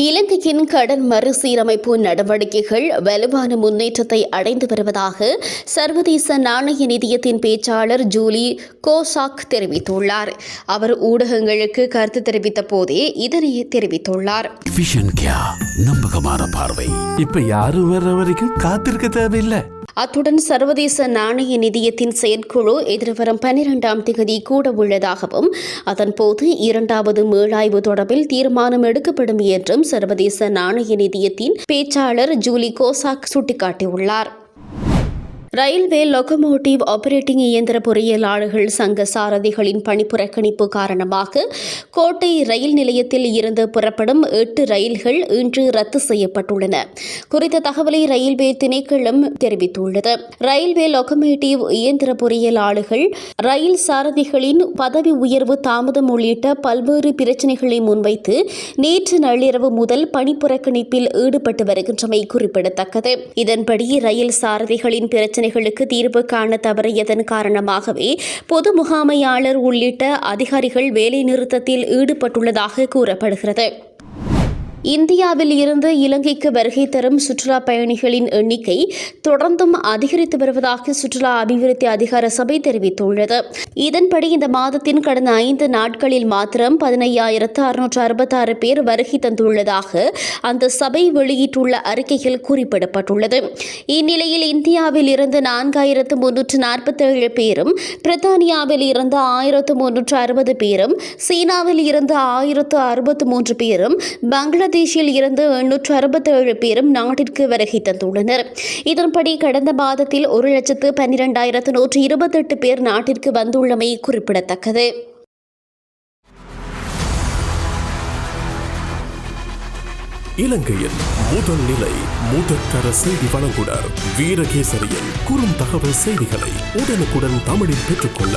இலங்கையின் கடன் மறுசீரமைப்பு நடவடிக்கைகள் வலுவான முன்னேற்றத்தை அடைந்து வருவதாக சர்வதேச நாணய நிதியத்தின் பேச்சாளர் ஜூலி கோசாக் தெரிவித்துள்ளார். அவர் ஊடகங்களுக்கு கருத்து தெரிவித்த போதே இதனை தெரிவித்துள்ளார். நம்பகமான பார்வை. இப்ப யாரும் வர்ற வரைக்கும் காத்திருக்க தேவையில்லை. அத்துடன் சர்வதேச நாணய நிதியத்தின் செயற்குழு எதிர்வரும் பனிரெண்டாம் திகதி கூட உள்ளதாகவும் அதன்போது இரண்டாவது மேலாய்வு தொடர்பில் தீர்மானம் எடுக்கப்படும் என்றும் சர்வதேச நாணய நிதியத்தின் பேச்சாளர் ஜூலி கோசாக் சுட்டிக்காட்டியுள்ளார். ரயில்வே லொகமோட்டிவ் ஆபரேட்டிங் இயந்திர பொறியியலாளர்கள் சங்க சாரதிகளின் பணிப்புறக்கணிப்பு காரணமாக கோட்டை ரயில் நிலையத்தில் இருந்து புறப்படும் எட்டு ரயில்கள் இன்று ரத்து செய்யப்பட்டுள்ளன. குறித்த தகவலை ரயில்வே திணைக்களம் தெரிவித்துள்ளது. ரயில்வே லொகமோட்டிவ் இயந்திர பொறியியலாளர்கள் ரயில் சாரதிகளின் பதவி உயர்வு தாமதம் உள்ளிட்ட பல்வேறு பிரச்சினைகளை முன்வைத்து நேற்று நள்ளிரவு முதல் பணிப்புறக்கணிப்பில் ஈடுபட்டு வருகின்றமை குறிப்பிடத்தக்கது. இதன்படி ரயில் சாரதிகளின் பிரச்சனை பிரச்சினைகளுக்கு தீர்வு காண தவறியதன் காரணமாகவே பொது முகாமையாளர் உள்ளிட்ட அதிகாரிகள் வேலைநிறுத்தத்தில் ஈடுபட்டுள்ளதாக கூறப்படுகிறது. இந்தியாவில் இருந்து இலங்கைக்கு வருகை தரும் சுற்றுலா பயணிகளின் எண்ணிக்கை தொடர்ந்தும் அதிகரித்து வருவதாக சுற்றுலா அபிவிருத்தி அதிகார சபை தெரிவித்துள்ளது. இதன்படி இந்த மாதத்தின் கடந்த ஐந்து நாட்களில் மாத்திரம் பதினையாயிரத்து அறுநூற்று அறுபத்தாறு பேர் வருகை தந்துள்ளதாக அந்த சபை வெளியிட்டுள்ள அறிக்கையில் குறிப்பிடப்பட்டுள்ளது. இந்நிலையில் இந்தியாவில் இருந்து நான்காயிரத்து முன்னூற்று நாற்பத்தேழு பேரும் பிரித்தானியாவில் இருந்து ஆயிரத்து முன்னூற்று அறுபது பேரும் சீனாவில் இருந்து ஆயிரத்து அறுபத்து மூன்று பேரும் பங்களாதேஷில் இருந்து எண்ணூற்று அறுபத்தேழு பேரும் நாட்டிற்கு வருகை தந்துள்ளனர். இதன்படி கடந்த மாதத்தில் ஒரு லட்சத்து பன்னிரெண்டாயிரத்து நூற்று இருபத்தெட்டு பேர் நாட்டிற்கு வந்துள்ளமை குறிப்பிடத்தக்கது. இலங்கையின் முதல் நிலை முதற்கர செய்தி வழங்குனர் வீரகேசரியின் குறும் தகவல் செய்திகளை உடனுக்குடன் தமிழில் பெற்றுக்கொள்ள